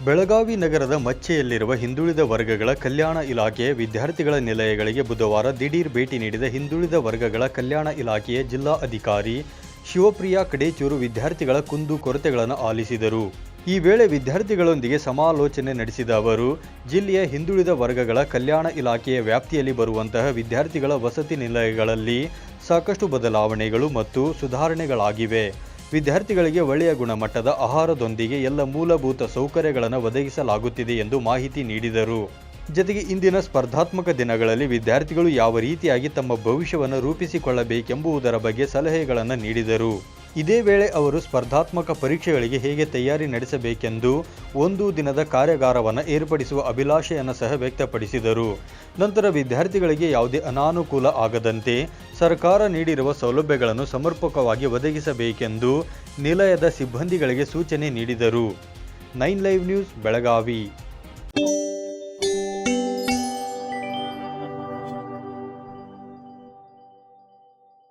ಬೆಳಗಾವಿ ನಗರದ ಮಚ್ಚೆಯಲ್ಲಿರುವ ಹಿಂದುಳಿದ ವರ್ಗಗಳ ಕಲ್ಯಾಣ ಇಲಾಖೆಯ ವಿದ್ಯಾರ್ಥಿಗಳ ನಿಲಯಗಳಿಗೆ ಬುಧವಾರ ದಿಢೀರ್ ಭೇಟಿ ನೀಡಿದ ಹಿಂದುಳಿದ ವರ್ಗಗಳ ಕಲ್ಯಾಣ ಇಲಾಖೆಯ ಜಿಲ್ಲಾ ಅಧಿಕಾರಿ ಶಿವಪ್ರಿಯಾ ಕಡೇಚೂರು ವಿದ್ಯಾರ್ಥಿಗಳ ಕುಂದು ಕೊರತೆಗಳನ್ನು ಆಲಿಸಿದರು. ಈ ವೇಳೆ ವಿದ್ಯಾರ್ಥಿಗಳೊಂದಿಗೆ ಸಮಾಲೋಚನೆ ನಡೆಸಿದ ಅವರು, ಜಿಲ್ಲೆಯ ಹಿಂದುಳಿದ ವರ್ಗಗಳ ಕಲ್ಯಾಣ ಇಲಾಖೆಯ ವ್ಯಾಪ್ತಿಯಲ್ಲಿ ಬರುವಂತಹ ವಿದ್ಯಾರ್ಥಿಗಳ ವಸತಿ ನಿಲಯಗಳಲ್ಲಿ ಸಾಕಷ್ಟು ಬದಲಾವಣೆಗಳು ಮತ್ತು ಸುಧಾರಣೆಗಳಾಗಿವೆ. ವಿದ್ಯಾರ್ಥಿಗಳಿಗೆ ಒಳ್ಳೆಯ ಗುಣಮಟ್ಟದ ಆಹಾರದೊಂದಿಗೆ ಎಲ್ಲ ಮೂಲಭೂತ ಸೌಕರ್ಯಗಳನ್ನು ಒದಗಿಸಲಾಗುತ್ತಿದೆ ಎಂದು ಮಾಹಿತಿ ನೀಡಿದರು. ಜತೆಗೆ ಇಂದಿನ ಸ್ಪರ್ಧಾತ್ಮಕ ದಿನಗಳಲ್ಲಿ ವಿದ್ಯಾರ್ಥಿಗಳು ಯಾವ ರೀತಿಯಾಗಿ ತಮ್ಮ ಭವಿಷ್ಯವನ್ನು ರೂಪಿಸಿಕೊಳ್ಳಬೇಕೆಂಬುದರ ಬಗ್ಗೆ ಸಲಹೆಗಳನ್ನು ನೀಡಿದರು. ಇದೇ ವೇಳೆ ಅವರು ಸ್ಪರ್ಧಾತ್ಮಕ ಪರೀಕ್ಷೆಗಳಿಗೆ ಹೇಗೆ ತಯಾರಿ ನಡೆಸಬೇಕೆಂದು ಒಂದು ದಿನದ ಕಾರ್ಯಾಗಾರವನ್ನು ಏರ್ಪಡಿಸುವ ಅಭಿಲಾಷೆಯನ್ನು ಸಹ ವ್ಯಕ್ತಪಡಿಸಿದರು. ನಂತರ ವಿದ್ಯಾರ್ಥಿಗಳಿಗೆ ಯಾವುದೇ ಅನಾನುಕೂಲ ಆಗದಂತೆ ಸರ್ಕಾರ ನೀಡಿರುವ ಸೌಲಭ್ಯಗಳನ್ನು ಸಮರ್ಪಕವಾಗಿ ಒದಗಿಸಬೇಕೆಂದು ನಿಲಯದ ಸಿಬ್ಬಂದಿಗಳಿಗೆ ಸೂಚನೆ ನೀಡಿದರು. Nine live news, Belagavi.